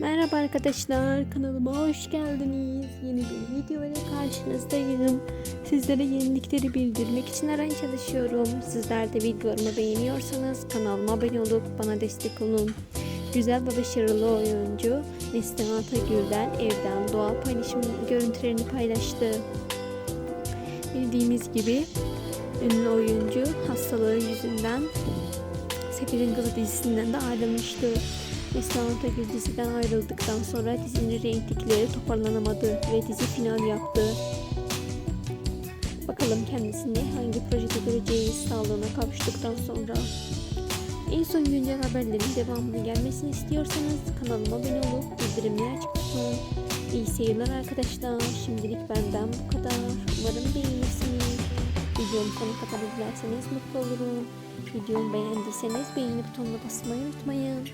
Merhaba arkadaşlar, kanalıma hoş geldiniz. Yeni bir video ile karşınızdayım. Sizlere yenilikleri bildirmek için aran çalışıyorum. Sizler de videolarımı beğeniyorsanız kanalıma abone olup bana destek olun. Güzel ve başarılı oyuncu Neslihan Atagül'den evden doğa paylaşım görüntülerini paylaştı. Bildiğimiz gibi ünlü oyuncu hastalığı yüzünden Sefir'in Kızı dizisinden de ayrılmıştı. Neslihan Atagül diziden ayrıldıktan sonra dizinin reytingleri toparlanamadı ve dizi final yaptı. Bakalım kendisini hangi projede göreceğiz sağlığına kavuştuktan sonra. En son güncel haberlerin devamını gelmesini istiyorsanız kanalıma abone olup bildirimleri açık tutun. İyi seyirler arkadaşlar. Şimdilik benden bu kadar. Umarım beğenirsiniz. Videomu sonuna kadar izlerseniz mutlu olurum. Videomu beğendiyseniz beğeni butonuna basmayı unutmayın.